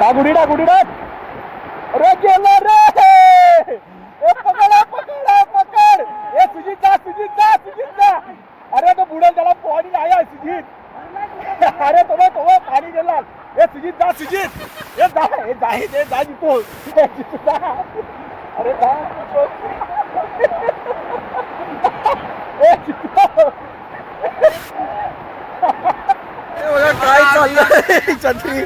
टाक उडी टाक उडी टाक अरे गेला रे! ए पकड पकड पकड. ए सुजित जा सुजित जा सुजित जा अरे तो बुडेल त्याला पाणी नाही आहे सुजित. अरे तो तो पाणी गेला. ए सुजित जा सुजित. ए जा ए जा ए जा, जितो अरे जा. ए जितो काय चाललंय? छत्री.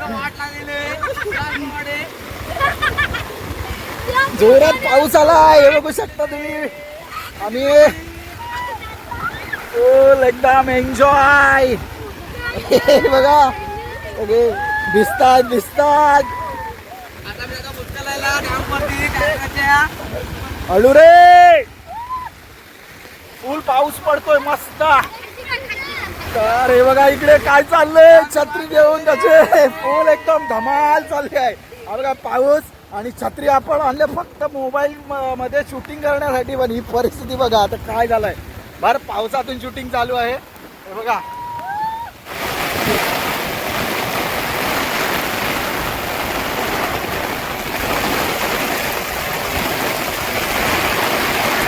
जोरात पाऊस आला हे बघू शकता तुम्ही. आम्ही एकदम एन्जॉय बघा. सगळे दिसतात दिसतात हळू रे! फुल पाऊस पडतोय मस्त. तर हे बघा इकडे काय चाललंय? छत्री घेऊन त्याचे फुल एकदम धमाल चालले आहे. हा बघा पाऊस आणि छत्री आपण आणले फक्त मोबाईल म- मध्ये शूटिंग करण्यासाठी पण ही परिस्थिती बघा आता काय झालंय. बरं पावसातून शूटिंग चालू आहे. हे बघा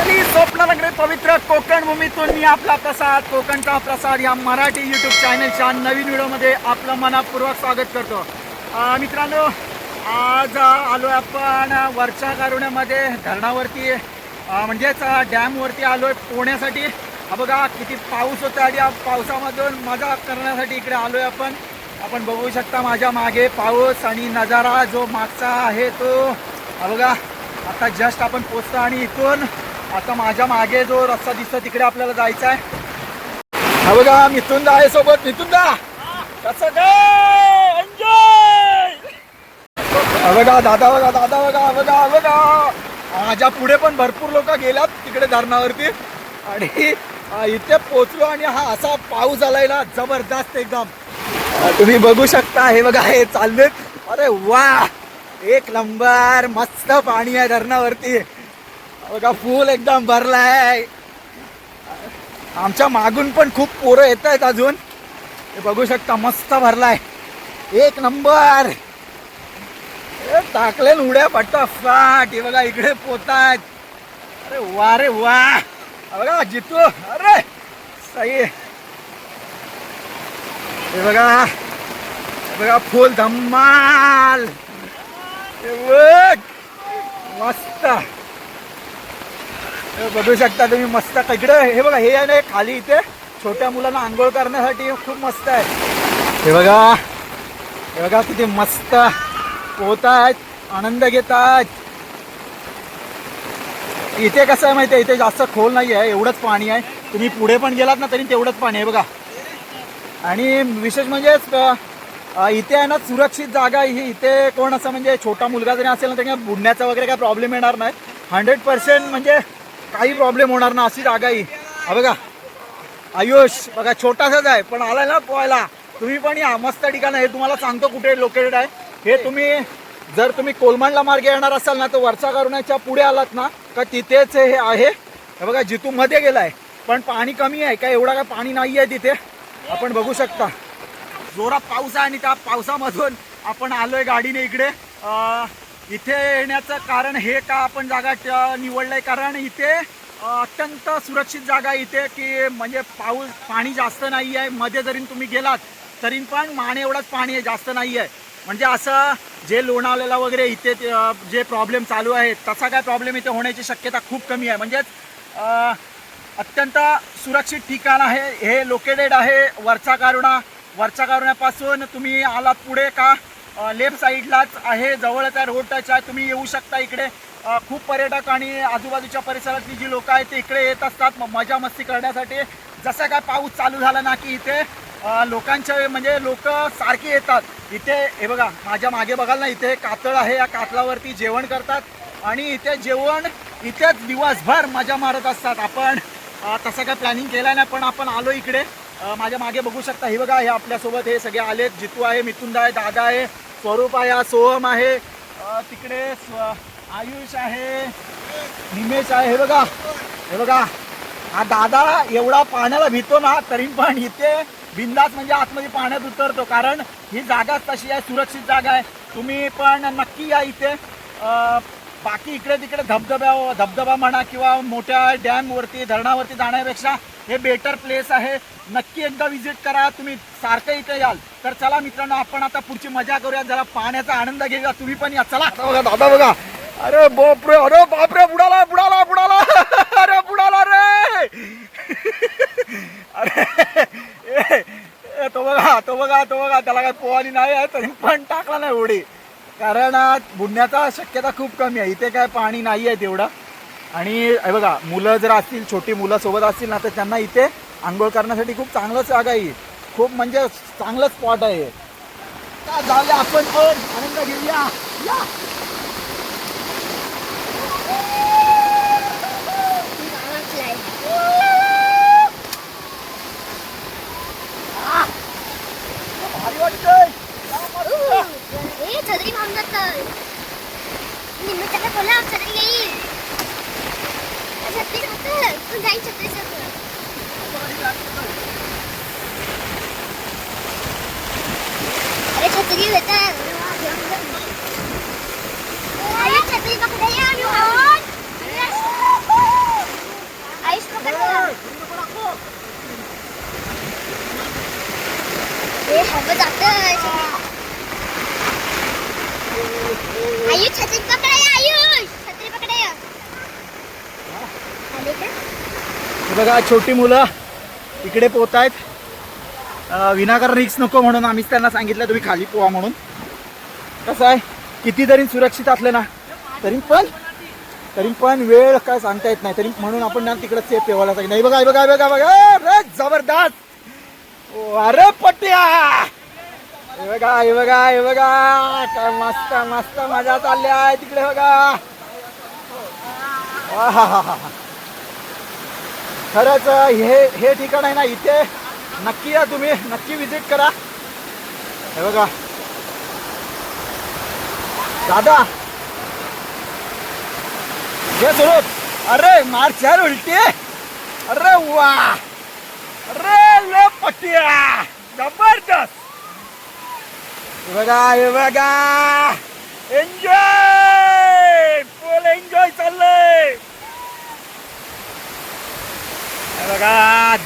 आणि सगळे पवित्र कोकण भूमीतून मी आपला प्रसाद कोकणचा प्रसाद या मराठी यूट्यूब चॅनलच्या नवीन व्हिडिओमध्ये आपलं मनापूर्वक स्वागत करतो. मित्रांनो आज आलो आहे आपण वरच्या कारुण्यामध्ये धरणावरती. म्हणजेच डॅमवरती आलो आहे पोहण्यासाठी बघा किती पाऊस होता आणि या पावसामधून मजा करण्यासाठी इकडे आलो आहे आपण. आपण बघू शकता माझ्या मागे पाऊस आणि नजारा जो मागचा आहे तो. बघा आता जस्ट आपण पोचतो आणि इथून आता माझ्या मागे जो रस्ता दिसतो तिकडे आपल्याला जायचा आहे हा बघा मिथून दा आहे सोबत. मिथून दा कसं काय? एन्जॉय बघा दादा बघा दादा बघा बघा बघा. माझ्या पुढे पण भरपूर लोक गेल्यात तिकडे धरणावरती. आणि इथे पोचलो आणि हा असा पाऊस आलाय ना जबरदस्त एकदम. तुम्ही बघू शकता हे बघा हे चाललेत. अरे वा! एक नंबर मस्त पाणी आहे धरणावरती. बघा फुल एकदम भरलाय आमच्या मागून पण खूप पोरं येत आहेत अजून. हे बघू शकता मस्त भरलाय एक नंबर. ए, टाकले उड्या उड्या फटाफट हे बघा इकडे पोतात अरे वा रे वा. बघा जितू. अरे सही हे बघा. बघा फुल धम्माल. मस्त. बघू शकता तुम्ही मस्त. इकडे हे बघा हे आहे ना खाली इथे. छोट्या मुलांना आंघोळ करण्यासाठी खूप मस्त आहे. हे बघा. हे बघा किती मस्त पोहत आहेत आनंद घेत आहेत इथे कसं आहे माहिती आहे इथे जास्त खोल नाही आहे एवढंच पाणी आहे. तुम्ही पुढे पण गेलात ना तरी तेवढंच पाणी आहे बघा. आणि विशेष म्हणजे इथे आहे ना सुरक्षित जागा आहे ही. इथे कोण असं म्हणजे छोटा मुलगा जरी असेल ना तर काय बुडण्याचा वगैरे काय प्रॉब्लेम येणार नाही. हंड्रेड पर्सेंट म्हणजे काही प्रॉब्लेम होणार ना अशी जागा ही हा बघा. आयुष बघा छोटासाच आहे पण आलाय ना पोहायला. तुम्ही पण या मस्त ठिकाण हे तुम्हाला सांगतो कुठे लोकेटेड आहे. हे तुम्ही जर तुम्ही कोलमांडला मार्गे येणार असाल ना तर वरचा करुण्याच्या पुढे आलात ना का तिथेच हे आहे. हे बघा जिथून मध्ये गेलाय. पण पाणी कमी आहे काय एवढा काय पाणी नाही आहे तिथे. आपण बघू शकता. जोरात पाऊस आहे आणि त्या पावसामधून आपण आलोय गाडीने इकडे. इथे येण्याचं कारण हे का आपण जागा निवडलं निवडलंय? कारण इथे अत्यंत सुरक्षित जागा इथे की म्हणजे पाऊस पाणी जास्त नाही आहे. मध्ये जरी तुम्ही गेलात तरी पण माने एवढंच पाणी आहे जास्त नाही आहे. म्हणजे असं जे लोणावलेला वगैरे इथे जे प्रॉब्लेम चालू आहे तसा काय प्रॉब्लेम इथे होण्याची शक्यता खूप कमी आहे. म्हणजेच अत्यंत सुरक्षित ठिकाण आहे. हे लोकेटेड आहे वरचा कारुणा. वरच्या कारुण्यापासून तुम्ही आलात पुढे का? लेफ्ट साईडलाच आहे. जवळच आहे रोड टच आहे तुम्ही येऊ शकता इकडे. खूप पर्यटक आणि आजूबाजूच्या परिसरातली जी लोक आहेत ते इकडे येत असतात म- मजा मस्ती करण्यासाठी. जसं काय पाऊस चालू झाला ना की इथे लोकांच्या म्हणजे लोक सारखी येतात. इथे हे बघा माझ्या मागे बघाल ना इथे कातळ आहे. या कातळावरती जेवण करतात. आणि इथे जेवण इथेच दिवसभर मजा मारत असतात. आपण तसं काय प्लॅनिंग केलं नाही पण आपण आलो इकडे. माझ्या मागे बघू शकता. हे बघा हे आपल्यासोबत हे सगळे आलेत. जितू आहे मिथुंदा आहे दादा आहे. स्वरूप आहे हा सोहम आहे. तिकडे स्व- आयुष आहे निमेश आहे. हे बघा हे बघा. हा दादा एवढा पाण्याला भीतो ना तरी पण इथे बिंदास म्हणजे आतमध्ये पाण्यात उतरतो. कारण ही जागाच तशी आहे सुरक्षित जागा आहे. तुम्ही पण नक्की या इथे. बाकी इकडे तिकडे धबधब्या धबधबा म्हणा किंवा मोठ्या डॅमवरती धरणावरती जाण्यापेक्षा हे बेटर प्लेस आहे. नक्की एकदा विजिट करा तुम्ही सारखं इथे याल. तर चला मित्रांनो आपण आता पुढची मजा करूया. जरा पाण्याचा आनंद घेऊया. तुम्ही पण या. चला. बघा दादा बघा. अरे बापरे अरे बापरे बुडाला बुडाला बुडाला. अरे बुडाला रे. अरे तो बघा तो बघा तो बघा. त्याला काय पोवाली नाही आहे तरी पण टाकला नाही उडी. कारण बुडण्याचा शक्यता खूप कमी आहे. इथे काय पाणी नाही आहे तेवढं. आणि बघा मुलं जर असतील छोटी मुलं सोबत असतील ना तर त्यांना इथे आंघोळ करण्यासाठी खूप चांगलंच जागा आहे. खूप म्हणजे चांगलं स्पॉट आहे. का जाऊया आपण पण? आनंद घेऊया. या. भारी वाटतंय. छत्री भांग बोला छत्री येईल. छत्री छत्री अरे छत्री बेटा अरे छत्री पकडे रोहन आयुष पकडला ए हवं जात आयुष छत्री पकडा आयुष छत्री पकडा आले का बघा छोटी मुलं. इकडे पोहत आहेत विनाकारण रिक्स नको म्हणून आम्हीच त्यांना सांगितलं तुम्ही खाली पोहा म्हणून. कसं आहे? कितीतरी सुरक्षित असलं ना तरी पण तरी पण वेळ काय सांगता येत नाही. तरी म्हणून आपण ना तिकडे सेफ ठेवायला सांगितलं. नाही बघा बघा बघा बघा. अरे जबरदस्त. अरे पट्ट्या हे बघा हे बघा हे बघा. काय मस्त मस्त मजा चालली आहे तिकडे बघा. आहाहाहा. खरंच हे हे ठिकाण आहे ना इथे नक्की या तुम्ही नक्की विजिट करा. हे बघा. दादा. हे सुरू अरे मार चार उलटी. अरे वा. अरे लो पटिया. जबरदस्त. हे बघा हे बघा. एन्जॉय फुल एन्जॉय चाललंय. बघा.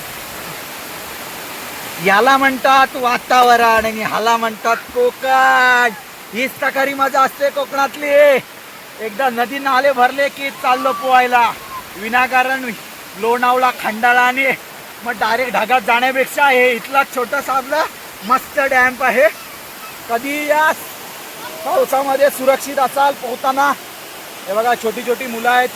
याला म्हणतात वातावरण आणि ह्याला म्हणतात कोकण. हीच तकारी मजा असते कोकणातली एकदा नदी नाले भरले की चाललो पोहायला. विनाकारण लोणावळा खंडाळा आणि मग डायरेक्ट ढगात जाण्यापेक्षा हे इथला छोटासा आपला मस्त डॅम्प आहे. कधी या पावसामध्ये सुरक्षित असाल पोहताना. हे बघा छोटी छोटी मुलं आहेत.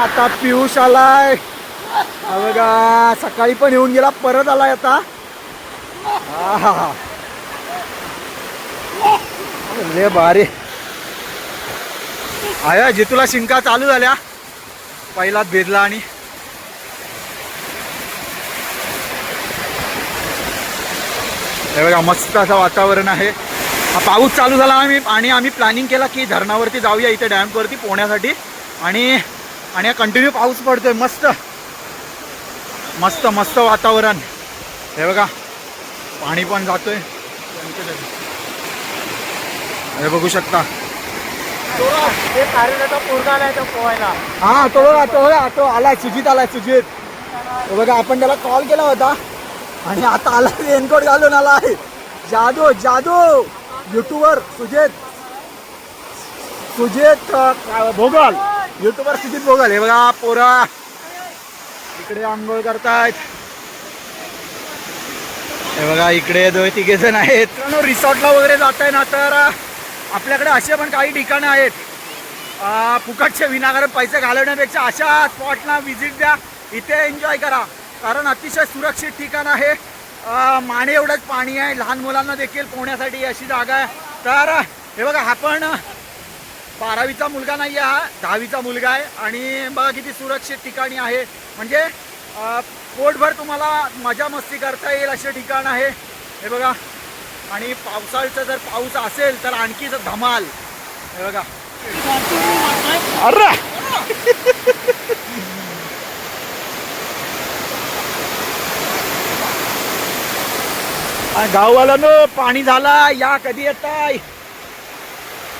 आता पियुष आलाय हा बघा सकाळी पण येऊन गेला परत आलाय आता. आहा. लय भारी. आया जितूला शिंका चालू झाल्या पहिलाच भेदला आणि. हे बघा मस्त असं वातावरण आहे. हा पाऊस चालू झाला आम्ही आणि आम्ही प्लॅनिंग केला की धरणावरती जाऊया इथे डॅमवरती पोहण्यासाठी. आणि आणि कंटिन्यू पाऊस पडतोय मस्त. मस्त मस्त वातावरण. हे बघा पाणी पण जातोय. हे बघू शकता. हा तो बघा तो आलाय सुजित आलाय सुजित. तो बघा आपण त्याला कॉल केला होता. आणि आता आला रेनकोट घालून आला आहे. जादू जादू. युट्यूबर सुजित. सुजित भोगल. युट्यूबर सुजित भोगल. हे बघा पोरा. इकडे आंघोळ करतायत. हे बघा इकडे दोन तिघे जण आहेत. रिसॉर्टला वगैरे जात आहे ना तर आपल्याकडे असे पण काही ठिकाणं आहेत. फुकटचे विनाकारण पैसे घालवण्यापेक्षा अशा स्पॉटला व्हिजिट द्या. इथे एन्जॉय करा. कारण अतिशय सुरक्षित ठिकाण आहे. माने एवढंच पाणी आहे. लहान मुलांना देखील पोहण्यासाठी अशी जागा आहे. तर हे बघा आपण बारावीचा मुलगा नाही आहे हा दहावीचा मुलगा आहे. आणि बघा किती सुरक्षित ठिकाणी आहे. म्हणजे पोटभर तुम्हाला मजा मस्ती करता येईल असे ठिकाण आहे. हे बघा. आणि पावसाळ्याचा जर पाऊस असेल तर आणखीच धमाल. हे बघा. अरे! गाववाल्यानं पाणी झाला. या कधी येताय?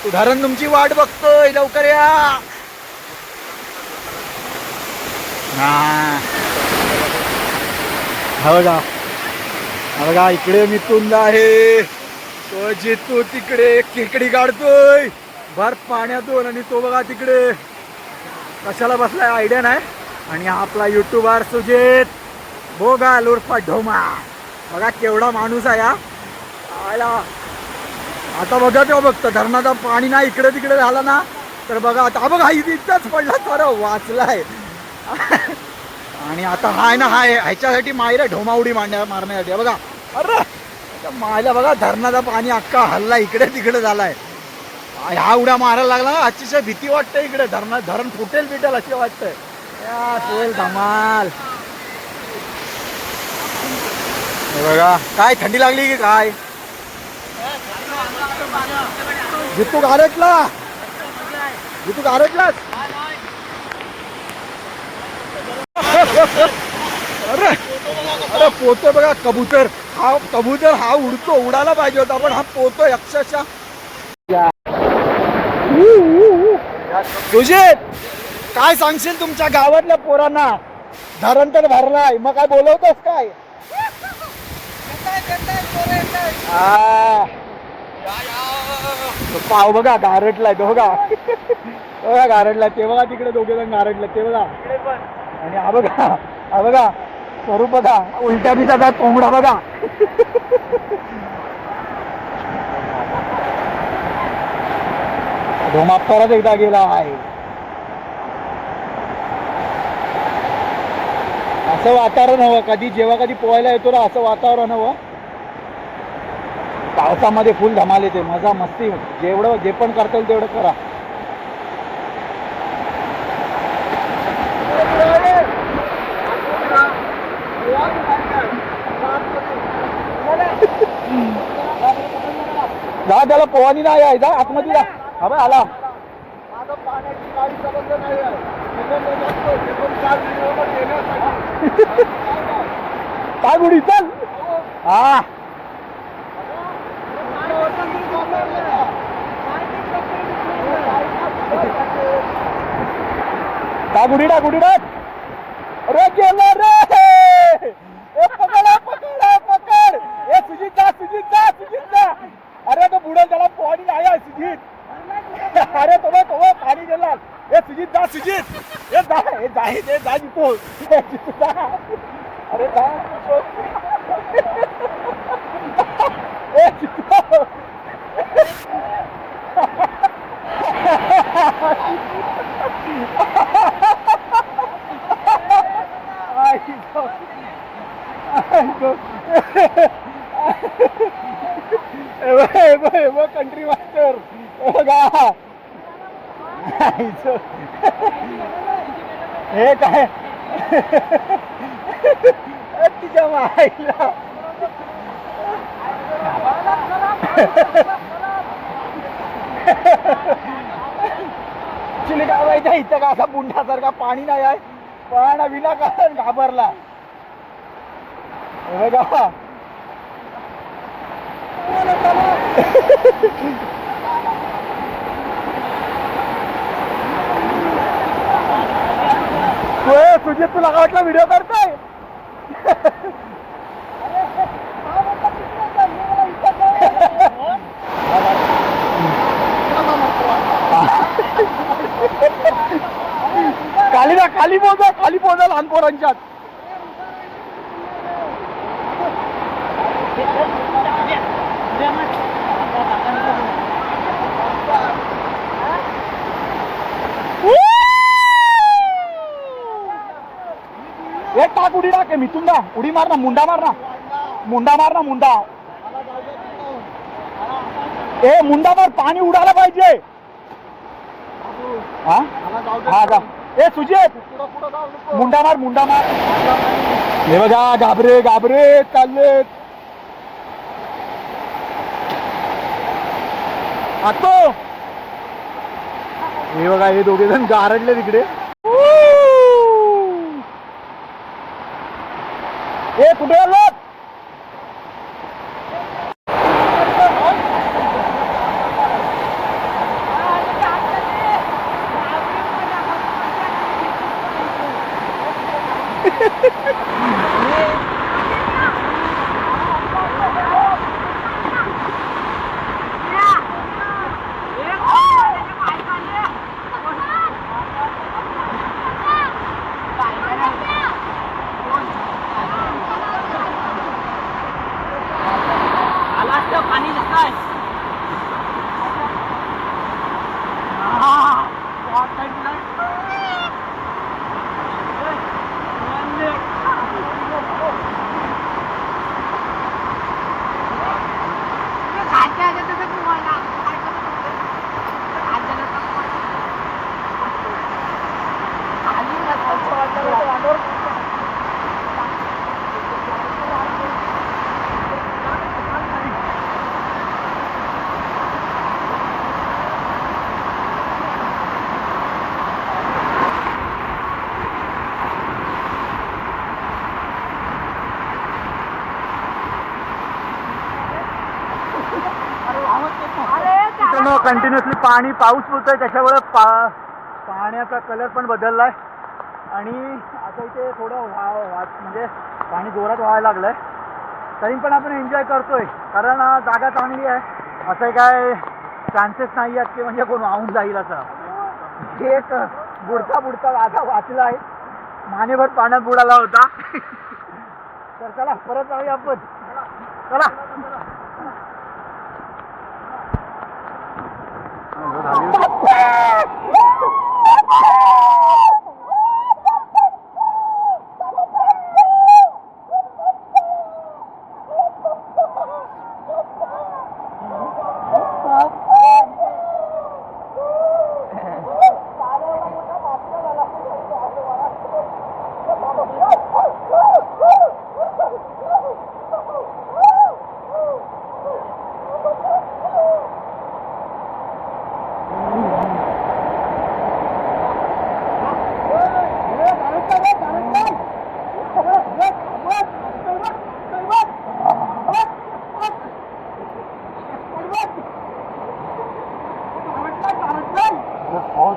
उदाहरण तुमची वाट बघतोय लवकर या. हा. बघा. हा बघा इकडे मिथुंद आहे. तो जितू तिकडे खेकडी काढतोय. भर पाण्यातून आणि तो बघा तिकडे. कशाला बसलाय? आयडिया नाही. आणि आपला युट्यूबर सुजित. बोगा लोरपा ढोमा. बघा केवढा माणूस आहे आला. आता बघा तेव्हा बघतं धरणाचा पाणी ना इकडे तिकडे झालं ना तर बघा आता हा बघा इथे इथंच पडला तर वाचलाय. आणि आता हाय ना हाय ह्याच्यासाठी मायला ढोमा उडी मारण्यासाठी. बघा अरे मायला बघा धरणाचा पाणी अख्खा हल्ला इकडे तिकडे झालाय. ह्या उड्या मारायला लागला ना अतिशय भीती वाटते इकडे धरणा धरण फुटेल बिटेल असे वाटतंय या सोयल धमाल. बघा काय थंडी लागली की काय? जितू गारटला जितू गारटलास अरे अरे पोहतोय बघा कबूतर. हा कबूतर हा उडतो उडायला पाहिजे होता पण हा पोहतोय अक्षरशः. सुजित काय सांगशील तुमच्या गावातल्या पोरांना? धरण तर भरलाय मग काय बोलवतोस काय? आ. तो पाव बघा गारटलाय तो बघा. बघा गारटलाय ते बघा तिकडे दोघे जण गारटले ते बघा. आणि हा बघा हा बघा स्वरूप बघा उलट्या बिचा कोंबडा बघा. धोमा परत एकदा गेला आहे असं वातावरण हवं कधी जेव्हा कधी पोहायला येतो ना असं वातावरण हवं. पावसामध्ये फुल धमाल येते. मजा मस्ती जेवढं जे पण करता येईल तेवढं करा. जा त्याला पोहानी नाही आहे. जा आतमध्ये जा. हवं आला. काय गुढी चल. हा. का गुडीडा गुडीडा. अरे गेलो रे! ए ए, पकड ए, सुजित जा सुजित जा सुजित जा. अरे तो बुडल त्याला पाणी नाही आहे सुजित. अरे तो तो पाणी गेला. ए सुजित जा सुजित. ए जा ए जा ए जा, जितो जितो, जा. तिच्या माईला चिली गावायच्या इथं का असा बुंडासारखा पाणी नाही आहे? पण विनाकारण घाबरला. हे बघा तू तुझे तुला काय वाटलं व्हिडिओ करतोय खाली ना खाली पोहोचा खाली पोहोचा लहान पोरांच्यात. एक टाक उडी टाक. मी तुंदा उडी मार ना मुंडा मार ना. मुंडा मार ना मुंडा. ए मुंडा मार पाणी उडायला पाहिजे. हा? हा जा. ए सुजित. मुंडा मार मुंडा मार. हे बघा घाबरे घाबरे चाललेत आतो. हे बघा हे दोघे जण गारडले तिकडे ए कुठे आलो मित्रांनो कंटिन्युअसली पाणी पाऊस पडतोय त्याच्यामुळे पा पाण्याचा कलर पण बदलला आहे आणि आता इथे थोडं व्हा वा म्हणजे पाणी जोरात व्हायला लागलंय. तरी पण आपण एन्जॉय करतोय कारण जागा चांगली आहे. असं काय चान्सेस नाही आहेत की म्हणजे कोण वाहून जाईल असं. एक बुडता बुडता वाघा वाचला आहे. मानेभर पाण्यात बुडाला होता. तर चला परत जाऊया आपण. चला.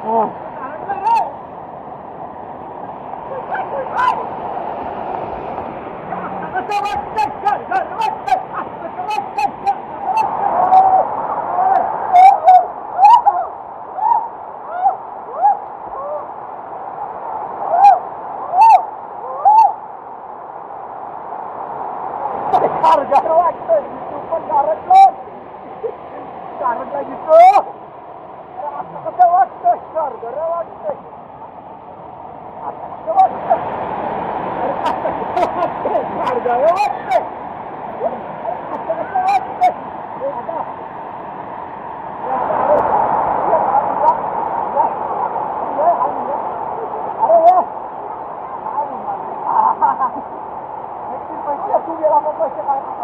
哦 हे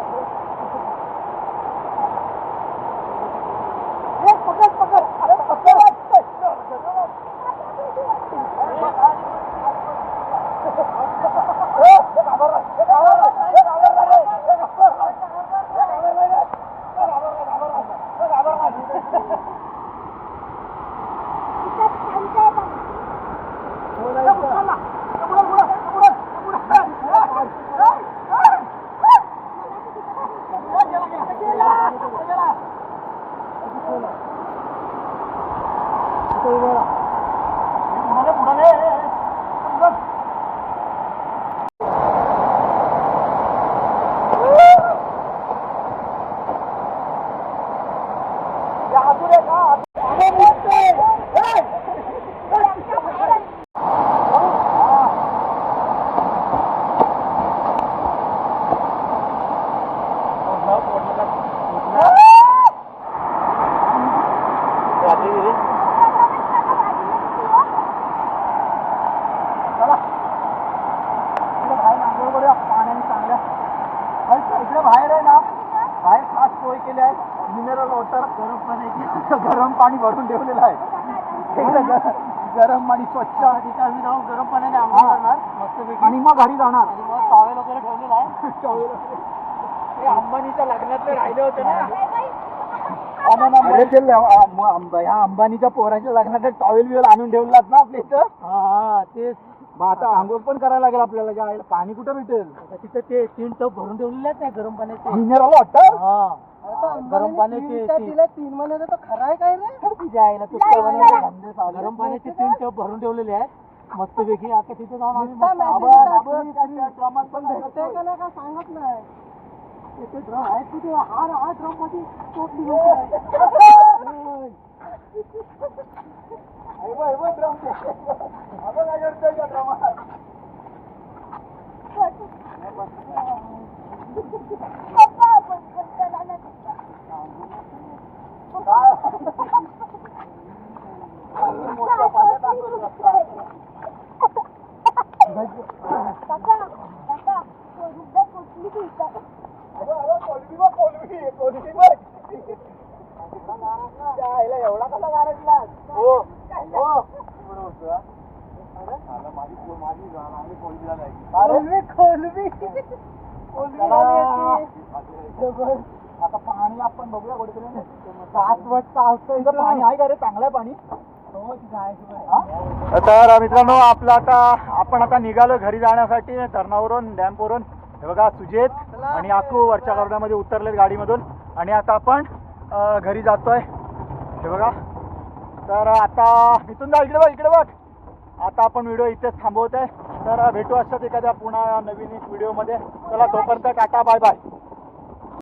Thank you. करूया पाण्याने चांगल्या. आणि इकडे बाहेर आहे ना. बाहेर खास सोय केली आहे. मिनरल वॉटर गरम पाण्याची गरम पाणी भरून ठेवलेलं आहे. गरम आणि स्वच्छ तिथे आम्ही जाऊन गरम पाण्याने आंघोळ करणार. मस्त आणि मग घरी जाणार. टॉवेल वगैरे ठेवलेला आहे. टॉवेल वगैरे. अंबानीच्या लग्नातलं राहिलं होतं ना. ह्या अंबानीच्या पोराच्या लग्नात टॉवेल बिवेल आणून ठेवलात ना आपल्या इथं? हा तेच. मग आता आंघोळ पण करायला लागेल आपल्याला जायला पाणी कुठं भेटेल? आता तिथे ते तीन टप भरून ठेवलेले आहेत ना गरम पाण्याचे. मिनरल वॉटर हा. गरम पाण्याचे तीन तीन महिन्याचा तो खरा आहे काय रे? तुझ्या आईला तू नाही, गरम. पाण्याचे- गरम पाण्याचे तीन टप भरून ठेवलेले आहेत. मस्तपैकी आता तिथे जाऊन आम्ही नुसता मस्त message आभाळ- टाकून आभाळ- काय त्या ड्रमात पण भेटते. का सांगत नाही. ते ड्रम आहेत तिथे हा हा ड्रममध्ये टोपली घेऊन आई बा, आई बा, drum. अगं, काय करतोय त्या ड्रमात? आणि मोठ्या पाण्यात टाकलं. अगं, अगं, कोलंबी बघ, कोलंबी, कोलंबी बघ. त्या आईला एवढा कसा? हो, हो. अरे, चला. आता पाणी आपण बघूया कुठेतरी. सात वाजता असतं इथं पाणी आहे का रे? चांगलं आहे पाणी? हा? तर मित्रांनो आपलं आता आपण आता निघालो घरी जाण्यासाठी धरणावरून डॅमवरून हे बघा सुजेत आणि आकू वरच्या गर्दामध्ये उतरलेत गाडीमधून. आणि आता आपण घरी जातोय. हे बघा. तर आता इथून जा इकडे बघ इकडे बघ. आता आपण व्हिडिओ इथेच थांबवत आहे तर भेटू असतात एखाद्या पुन्हा नवीन एक व्हिडिओमध्ये चला तोपर्यंत टाटा बाय बाय